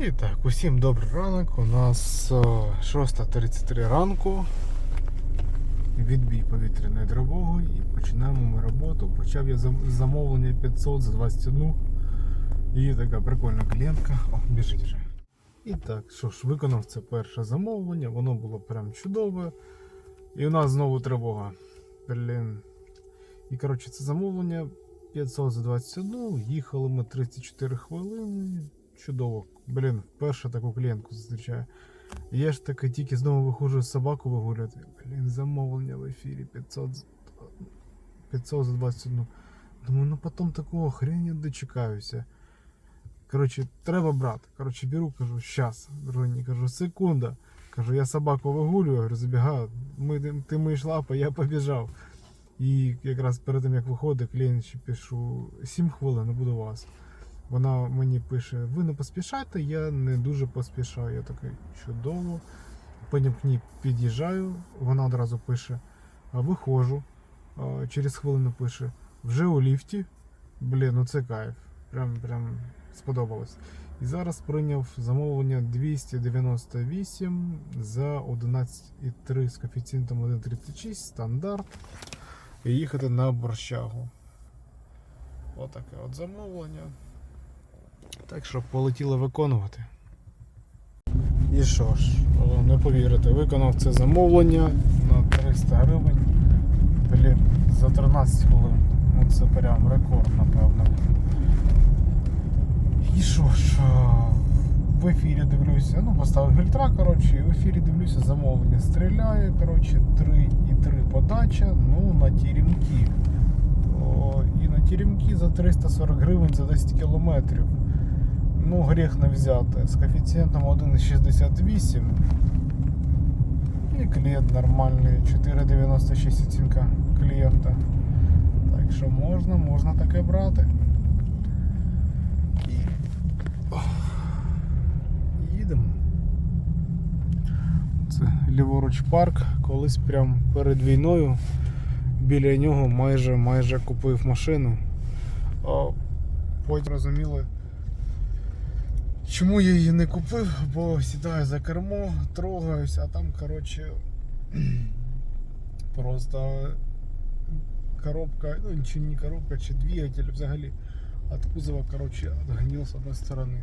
І так, усім добрий ранок. У нас е, 6.33 ранку. Відбій повітряної тривоги і починаємо ми роботу. Почав я замовлення 500 за 21. І така прикольна клієнтка. О, біжить вже. І так, що ж, виконав це перше замовлення, воно було прям чудове. І у нас знову тривога. Блін. І коротше, це замовлення 500 за 21. Їхали ми 34 хвилини. Чудово. Блін, вперше таку клієнтку зустрічаю. Я ж таки тільки знову виходжу собаку вигуляти. Блін, замовлення в ефірі 500, 500 за 21. Думаю, ну потім такого хрені дочекаюся. Коротше, треба брати. Коротше, беру, кажу, щас. Дружині кажу, секунда. Кажу, я собаку вигулюю, забігаю. Ми, ти миєш лапи, я побіжав. І якраз перед тим як виходить, клієнт ще пишу 7 хвилин, буду вас. Вона мені пише: ви не поспішайте, я не дуже поспішаю. Я такий чудово. Потім к ній під'їжджаю, вона одразу пише, виходжу. Через хвилину пише, вже у ліфті. Блін, ну це кайф. Прям, прям сподобалось. І зараз прийняв замовлення 298 за 11,3 з коефіцієнтом 1,36 стандарт. І їхати на борщагу. Отаке от замовлення. Так що полетіли виконувати. І що ж, не повірите, виконав це замовлення на 300 гривень. Блін, за 13 хвилин. Ну це прям рекорд, напевно. І що ж, в ефірі дивлюся, ну поставив фільтра, коротше, і в ефірі дивлюся, замовлення стріляє, коротше, 3,3 подача, ну на тірімки. І на тірімки за 340 гривень за 10 кілометрів. Ну, гріх не взяти. З коефіцієнтом 1,68. І клієнт нормальний, 4,96 оцінка клієнта. Так що можна, можна таке брати. Їдемо. Це ліворуч парк, колись прям перед війною біля нього майже майже купив машину. Потім розуміли, чому я її не купив, бо сідаю за кермо, трогаюсь, а там, коротше, просто коробка, ну чи не коробка, чи двигатель взагалі от кузова, коротше, отгнил з одної сторони.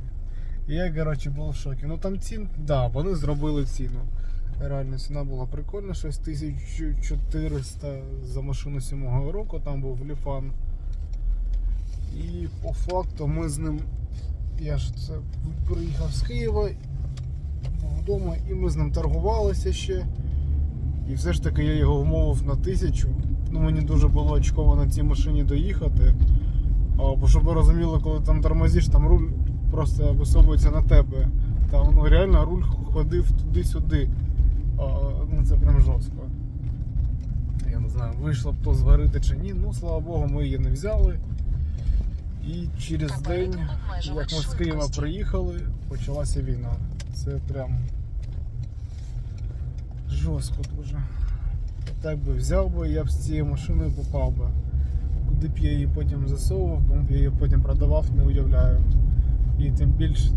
І я, коротше, був в шокі. Ну там цін, да, вони зробили ціну. Реально ціна була прикольна, щось 1400 за машину 7 року, там був ліфан. І по факту ми з ним. Я ж це приїхав з Києва був вдома і ми з ним торгувалися ще. І все ж таки я його вмовив на тисячу. Ну мені дуже було очково на цій машині доїхати. А, бо щоб ви розуміли, коли там тормозиш, там руль просто висовується на тебе. Там ну, реально руль ходив туди-сюди. А, ну це прям жорстко. Я не знаю, вийшло б то зварити чи ні. Ну, слава Богу, ми її не взяли. І через день, як ми з Києва приїхали, почалася війна. Це прям жорстко дуже. Так би взяв би, я б з цією машиною попав би. Куди б я її потім засовував, кому б я її потім продавав, не уявляю. І тим більше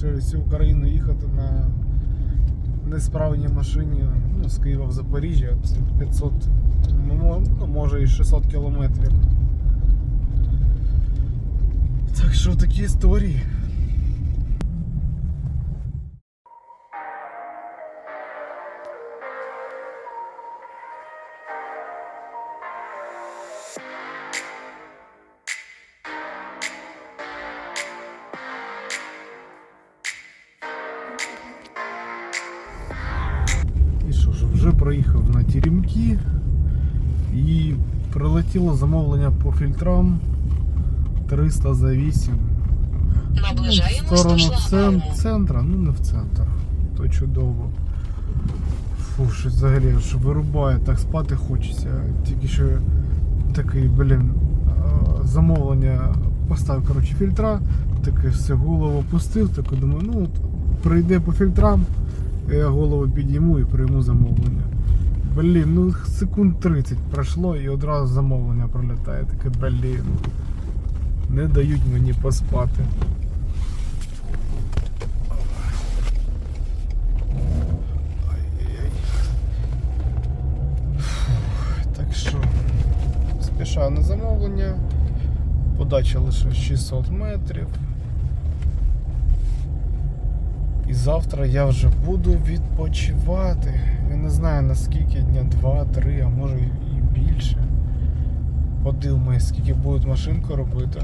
через всю Україну їхати на несправній машині ну, з Києва в Запоріжжя це 500, ну, ну може і 600 кілометрів. Так що такі історії. Вже проїхав на Теремки і прилетіло замовлення по фільтрам 300 за 8. Ну, в Наближаємось сторону до цен, шлагбауму. центра, ну не в центр. То чудово. Фу, що взагалі що вирубає, так спати хочеться. Тільки що такий, блін, замовлення поставив коротше, фільтра, таке все голову пустив, так думаю, ну от прийде по фільтрам, я голову підійму і прийму замовлення. Блін, ну секунд 30 пройшло і одразу замовлення пролітає. Таке, блін не дають мені поспати. Так що, спіша на замовлення, подача лише 600 метрів. І завтра я вже буду відпочивати. Я не знаю наскільки дня, два-три, а може і більше. Подивимось, скільки будуть машинку робити.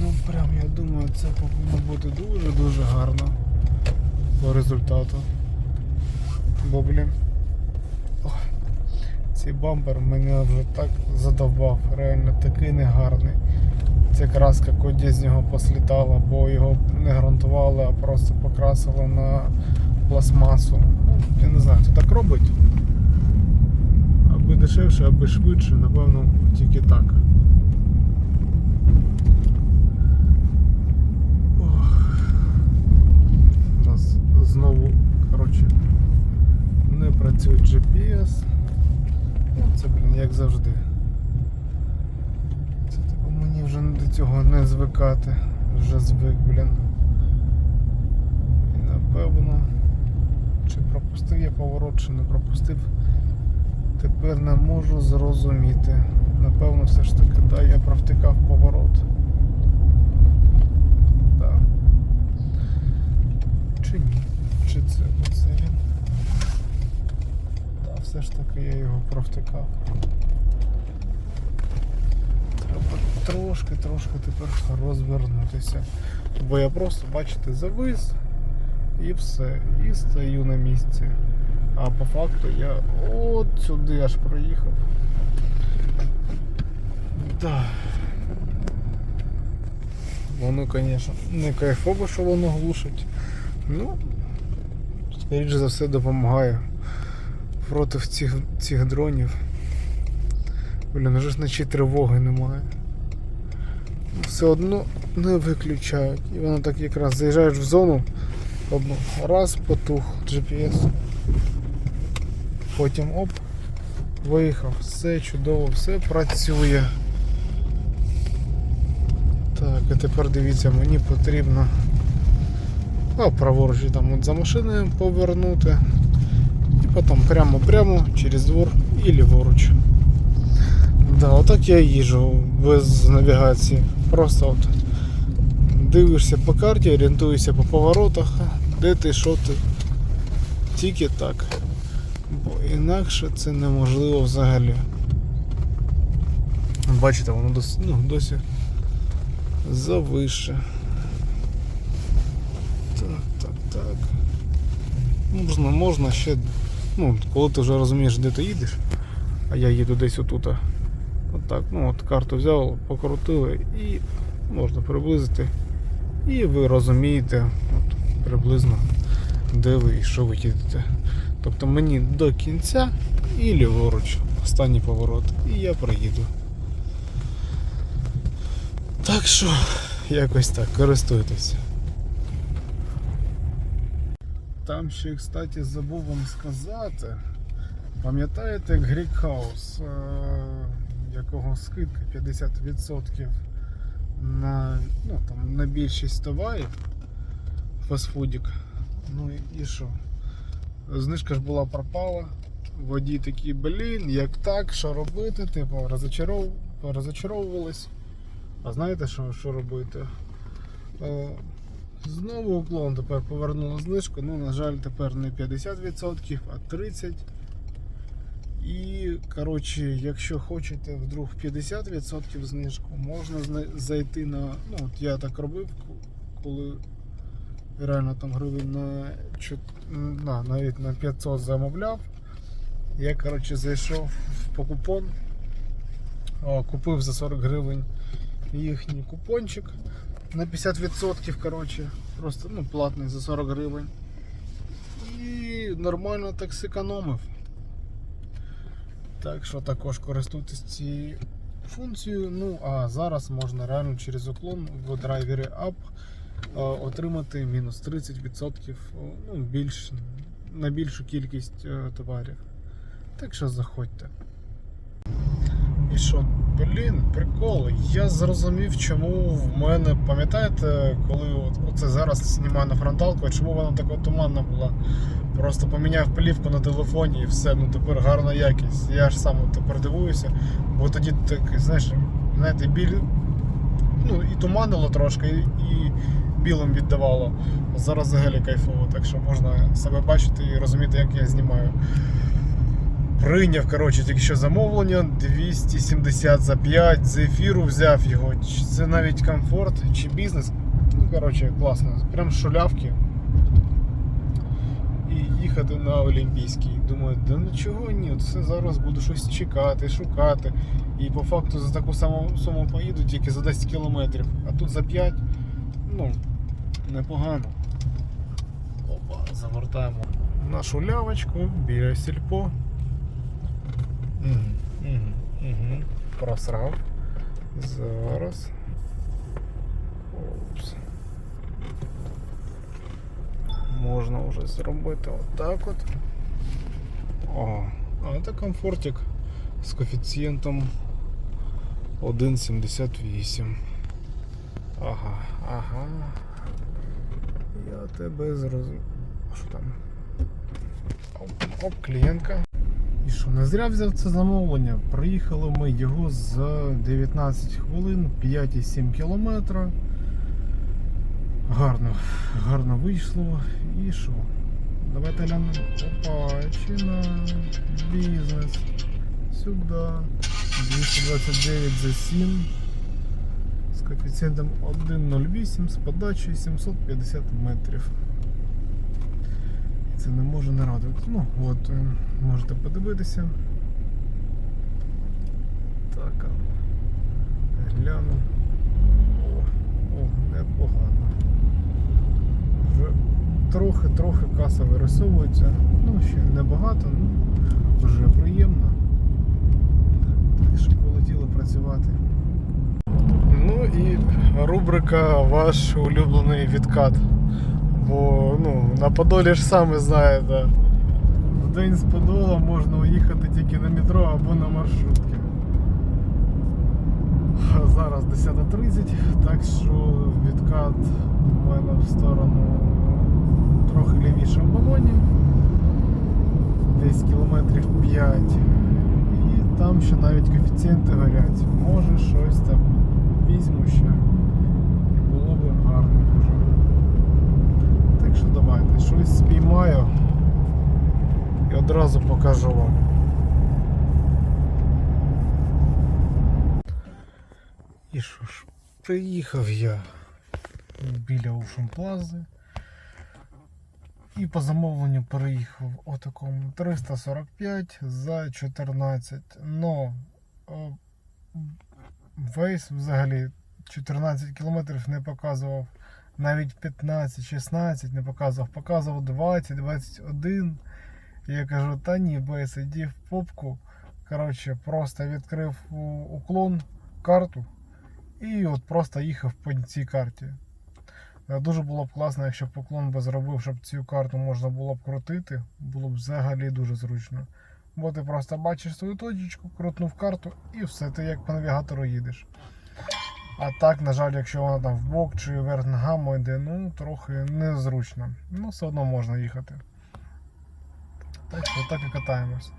Ну прям я думаю, це повинно бути дуже-дуже гарно по результату. Бо, блін, цей бампер мене вже так задовбав, реально такий негарний. Ця краска коді з нього послітала, бо його не грунтували, а просто покрасили на пластмасу. Ну, я не знаю, хто так робить. Аби дешевше, аби швидше, напевно, тільки так. Ох. У нас знову, коротше, не працює GPS. Ну, Це, блін, як завжди. Це типу мені вже до цього не звикати. Вже звик, блін. І напевно. Чи пропустив я поворот, чи не пропустив. Тепер не можу зрозуміти. Напевно, все ж таки, да, я провтикав поворот. Да. Чи ні? Чи це? Да, все ж таки я його провтикав. Треба трошки, трошки тепер розвернутися. Бо я просто, бачите, завис і все. І стою на місці. А по факту я от сюди аж проїхав. Да. Воно, звісно, не кайфово, що воно глушить. Ну, скоріш за все допомагає проти цих, цих дронів. Блін, вже ж тривоги немає. Все одно не виключають. І воно так якраз заїжджаєш в зону, одну раз потух GPS. Потім оп, виїхав, все чудово, все працює. Так, і тепер дивіться, мені потрібно а, праворуч там от за машиною повернути. І потім прямо-прямо через двор і ліворуч. Да, отак я їжджу без навігації. Просто от дивишся по карті, орієнтуєшся по поворотах, де ти, що ти. Тільки так. Бо інакше це неможливо взагалі. Бачите, воно досі, ну, досі завише. Так, так, так. Можна, можна ще. Ну, коли ти вже розумієш, де ти їдеш, а я їду десь отута. Отак, ну от карту взяв, покрутили і можна приблизити. І ви розумієте от, приблизно де ви і що ви їдете. Тобто мені до кінця і ліворуч, останній поворот, і я проїду. Так що, якось так, користуйтеся. Там ще, кстати, забув вам сказати. Пам'ятаєте Greek House, е, якого скидка 50% на, ну, там, на більшість товарів фастфудік. Ну і- що? Знижка ж була пропала. Водій такий, блін, як так, що робити? Типу, розочаров... розочаровувались. А знаєте, що, що робити? Знову уклон тепер повернули знижку. Ну, на жаль, тепер не 50%, а 30%. І, коротше, якщо хочете вдруг 50% знижку, можна зайти на. Ну, от я так робив, коли реально там гривень на, на навіть на 500 замовляв. Я, коротше, зайшов по купон, купив за 40 гривень їхній купончик на 50%, коротше, просто ну, платний за 40 гривень. І нормально так зекономив. Так що також користуйтесь цією функцією. Ну а зараз можна реально через уклон в драйвері App е, отримати мінус 30% ну, більш, на більшу кількість е, товарів. Так що заходьте. І що, блін, прикол. Я зрозумів, чому в мене, пам'ятаєте, коли от, оце зараз знімаю на фронталку, чому вона така туманна була. Просто поміняв плівку на телефоні і все, ну тепер гарна якість. Я ж сам тепер дивуюся, бо тоді так, знаєш, знаєте, біль... ну, і туманило трошки, і, і білим віддавало. Зараз взагалі кайфово, так що можна себе бачити і розуміти, як я знімаю. Прийняв, коротше, тільки що замовлення 270 за 5, з ефіру взяв його. Це навіть комфорт чи бізнес. Ну, коротше, класно. Прям шулявки. І їхати на Олімпійський. Думаю, да ну чого ні, все зараз буду щось чекати, шукати. І по факту за таку саму суму поїду тільки за 10 кілометрів. А тут за 5, ну, непогано. Опа, завертаємо нашу лявочку біля сільпо. Угу. Просрав. Зараз. Опс. Можна вже зробити отак от. О, а це комфортик з коефіцієнтом 1,78. Ага, ага. Я тебе зрозумів. А Що там? Оп, оп, клієнтка. І що, не зря взяв це замовлення. Приїхали ми його за 19 хвилин, 5,7 кілометра. Гарно, гарно вийшло. І що? Давайте глянемо. Опа, чина, бізнес. Сюди. 229 за 7. З коефіцієнтом 1,08 з подачею 750 метрів. Це не може не радувати. Ну, от, е, можете подивитися. Так, гляну. О, о, непогано. Вже трохи-трохи каса вирисовується. Ну, ще небагато, ну вже приємно. Так що полетіли працювати. Ну і рубрика Ваш улюблений відкат. Бо ну, на Подолі ж саме знаєте. В день з Подола можна уїхати тільки на метро або на маршрутки. Зараз 10.30, так що відкат у мене в сторону трохи лівіше в балоні. Десь кілометрів 5. І там ще навіть коефіцієнти горять. Може щось там візьму ще. І було б гарно дуже. Так що давайте, щось спіймаю і одразу покажу вам. І що ж, приїхав я біля Ушумплази. І по замовленню переїхав о такому 345 за 14. Но весь взагалі 14 кілометрів не показував. Навіть 15-16 не показував, показував 20-21. І я кажу, та ні, Бейс, іди в попку. Коротше, просто відкрив уклон карту і от просто їхав по цій карті. Е, Дуже було б класно, якщо б уклон би зробив, щоб цю карту можна було б крутити. Було б взагалі дуже зручно. Бо ти просто бачиш свою точечку, крутнув карту і все, ти як по навігатору їдеш. А так, на жаль, якщо вона там вбок чи вверх ногами йде, ну трохи незручно. Ну, все одно можна їхати. Так що так і катаємось.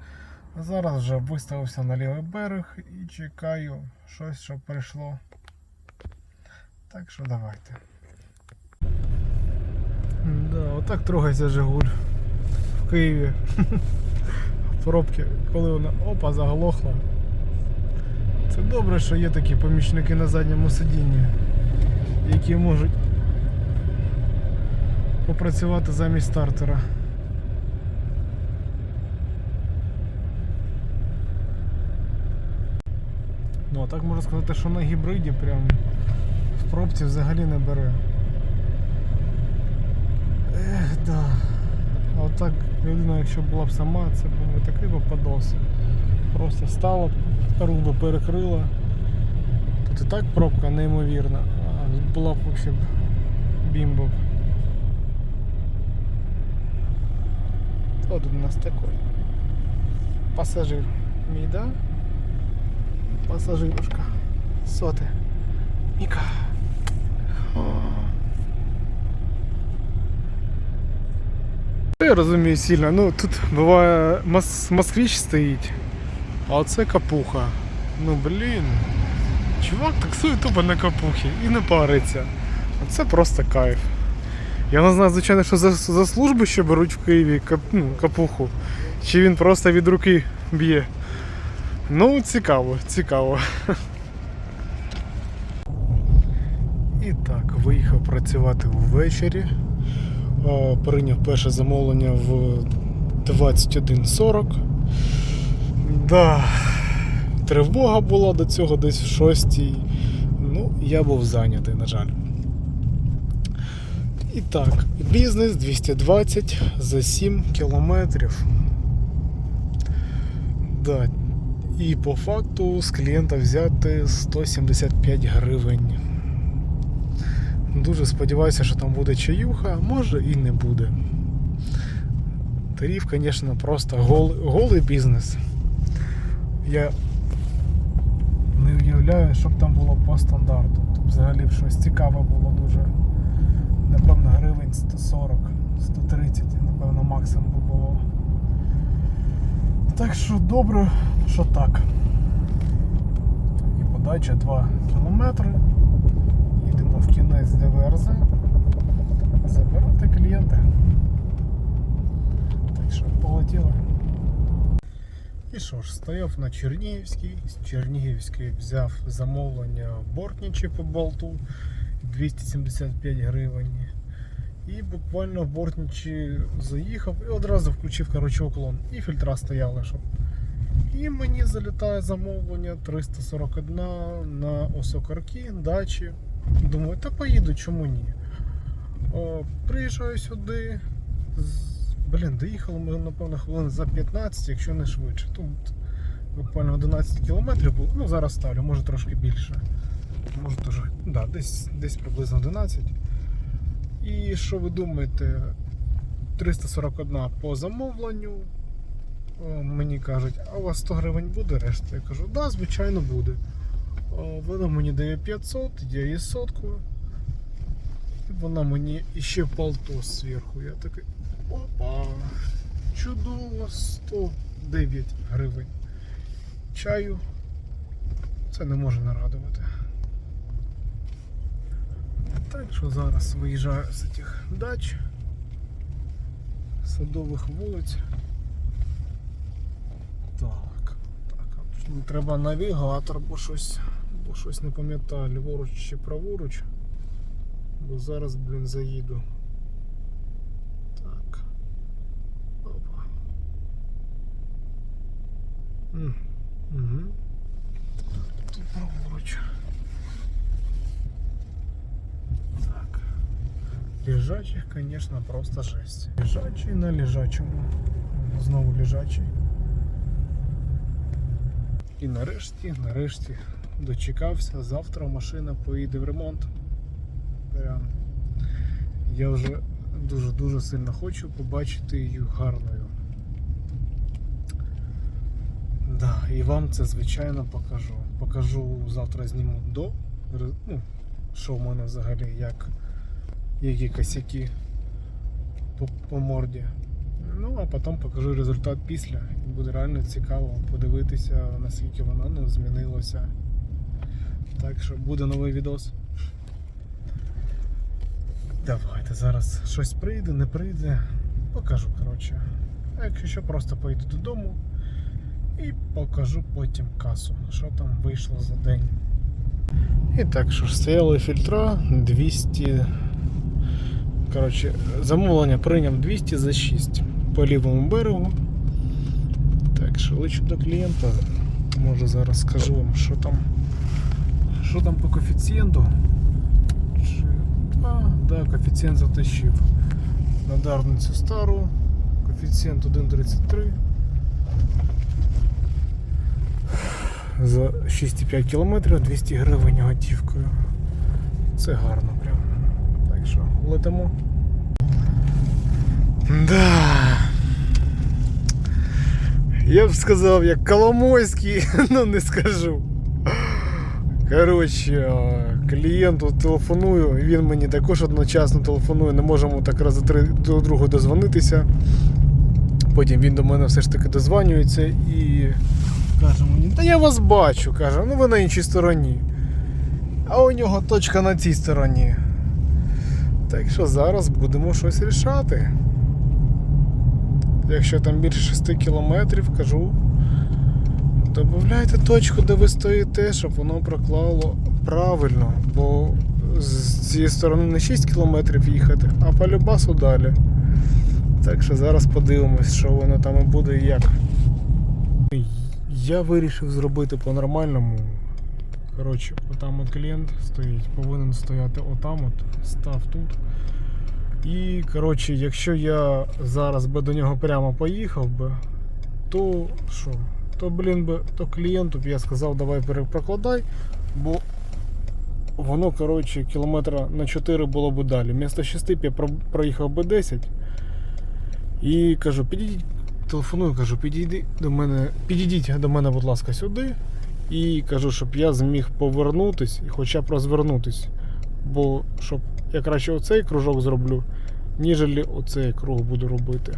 Зараз вже виставився на лівий берег і чекаю щось, щоб прийшло. Так що давайте. Да, отак трогається Жигуль в Києві. Пробки, коли вона опа заглохла. Це добре, що є такі помічники на задньому сидінні, які можуть попрацювати замість стартера. Ну, а так можна сказати, що на гібриді прям в пробці взагалі не бере. Ех, да. А отак людина, якщо була б сама, це був би такий би подос. Просто стала, б, рух би перекрила. Тут і так пробка неймовірна, а була б взагалі бімба. Хто у нас такой? Пасажир. Мій, да? Пасажирушка. Соти. Міка. Я розумію сильно. Ну тут буває мос- москвич стоїть, а оце капуха. Ну блін. Чувак таксує тупо на капухі і не париться. Це просто кайф. Я не знаю, звичайно, що за, за служби ще беруть в Києві кап, ну, капуху. Чи він просто від руки б'є. Ну, цікаво, цікаво. І так, виїхав працювати ввечері. Прийняв перше замовлення в 21.40. Да. Тривога була до цього десь в 6. Ну, я був зайнятий, на жаль. І так, бізнес 220 за 7 кілометрів. Да. І по факту з клієнта взяти 175 гривень. Дуже сподіваюся, що там буде чаюха, а може і не буде. Тариф, звісно, просто гол, голий бізнес. Я не уявляю, що б там було по стандарту. Тут взагалі щось цікаве було дуже. Напевно, гривень 140, 130, напевно, максимум би було. Так що добре, що так. І подача 2 кілометри. Їдемо в кінець ДВРЗ. Забирати клієнта. Так що полетіли. І що ж, стояв на Чернігівській. З Чернігівської взяв замовлення Бортнічі по болту 275 гривень. І буквально в Бортнічі заїхав і одразу включив коротше уклон. І фільтра стояли, щоб. І мені залітає замовлення 341 на осокорки, дачі. Думаю, та поїду, чому ні? О, приїжджаю сюди. Блін, доїхали ми, напевно, хвилин за 15, якщо не швидше. Тут буквально 11 кілометрів було. Ну, зараз ставлю, може трошки більше. Може теж, да, десь, десь приблизно 11. І що ви думаєте? 341 по замовленню. О, Мені кажуть, а у вас 100 гривень буде решта? Я кажу, да, звичайно буде. О, Вона мені дає 500, я їй соткую. І вона мені іще полтос зверху. Я такий. Опа! Чудово, 109 гривень. Чаю. Це не може нарадувати. Так що зараз виїжджаю з цих дач, садових вулиць. Так, так, треба навігатор, бо щось, бо щось не пам'ятаю, ліворуч чи праворуч. Бо зараз, блін, заїду. Так. Опа. М, Тут праворуч. Так. Лежачих, конечно, просто жесть. Лежачий на лежачому. Знову лежачий. І нарешті, нарешті дочекався. Завтра машина поїде в ремонт. Прям. Я вже дуже-дуже сильно хочу побачити її гарною. Да, і вам це звичайно покажу. Покажу завтра зніму до. Ну, що в мене взагалі, як які косяки по, по морді. Ну, а потім покажу результат після. Буде реально цікаво подивитися, наскільки воно ну, змінилося. Так що буде новий відос. Давайте зараз щось прийде, не прийде. Покажу, коротше. А якщо що, просто поїду додому покажу потім касу, що там вийшло за день. І так що ж, стояли фільтра 200. Коротше, замовлення прийняв 200 за 6 по лівому берегу. Так що лечу до клієнта. Може зараз скажу вам, що там. Що там по коефіцієнту? Чи... А, да, коефіцієнт затащив. На дарницю стару. Коефіцієнт 1,33. За 6,5 кілометрів 200 гривень готівкою. Це гарно прям. Так що летимо. Да. Я б сказав, як Коломойський, ну не скажу. Коротше, клієнту телефоную, він мені також одночасно телефонує, не можемо так раз три до другу дозвонитися. Потім він до мене все ж таки дозванюється і каже мені, та я вас бачу, каже, ну ви на іншій стороні. а у нього точка на цій стороні. Так що зараз будемо щось рішати. Якщо там більше 6 кілометрів, кажу, додавайте точку, де ви стоїте, щоб воно проклало правильно, бо з цієї сторони не 6 кілометрів їхати, а по любасу далі. Так що зараз подивимось, що воно там буде і як. Я вирішив зробити по-нормальному. Коротше, отам от клієнт стоїть, повинен стояти отам от, став тут. І коротше, якщо я зараз би до нього прямо поїхав би, то що? То, блін би, то клієнту б я сказав, давай перепрокладай, бо воно, коротше, кілометра на 4 було б далі. Вмісто 6 б я проїхав би 10. І кажу, підійдіть, телефоную, кажу, підійди до мене, підійдіть до мене, будь ласка, сюди. І кажу, щоб я зміг повернутись і хоча б розвернутись. Бо щоб я краще оцей кружок зроблю, ніжели оцей круг буду робити.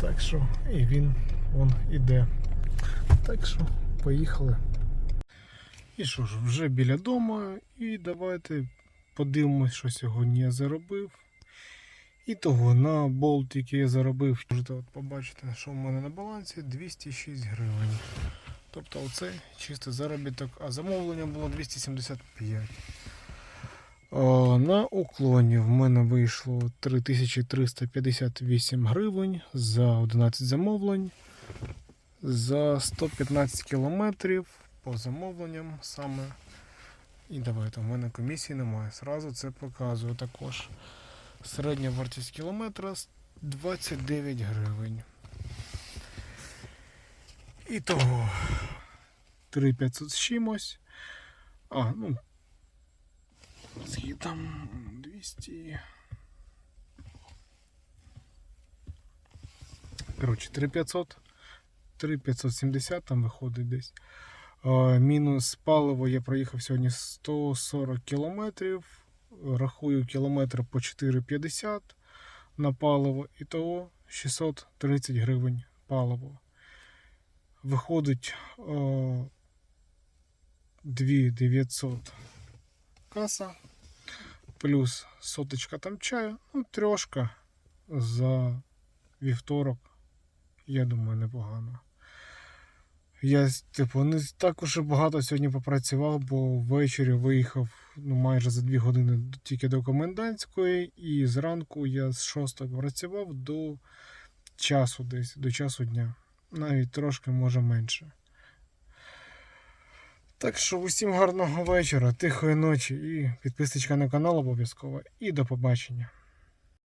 Так що, і він он іде. Так що, поїхали. І що ж, вже біля дому, і давайте подивимось, що сьогодні я заробив. І того на болт, який я заробив, можете от побачити, що в мене на балансі 206 гривень. Тобто оце чистий заробіток, а замовлення було 275. О, на уклоні в мене вийшло 3358 гривень за 11 замовлень. За 115 кілометрів по замовленням саме. І давайте, в мене комісії немає. Сразу це показую також. Середня вартість кілометра 29 гривень. І того 3500 з чимось. А, ну. Скільки там 200. Коротше, 3500. 3570 там виходить десь. Мінус паливо я проїхав сьогодні 140 кілометрів. Рахую кілометр по 4,50 на паливо. І того 630 гривень паливо. Виходить о, 2900 каса. Плюс соточка там чаю. Ну, трьошка за вівторок. Я думаю, непогано. Я типу не так уж і багато сьогодні попрацював, бо ввечері виїхав ну, майже за 2 години тільки до комендантської, і зранку я з 6 працював до часу десь, до часу дня. Навіть трошки може менше. Так що усім гарного вечора, тихої ночі і підписочка на канал обов'язково. І до побачення.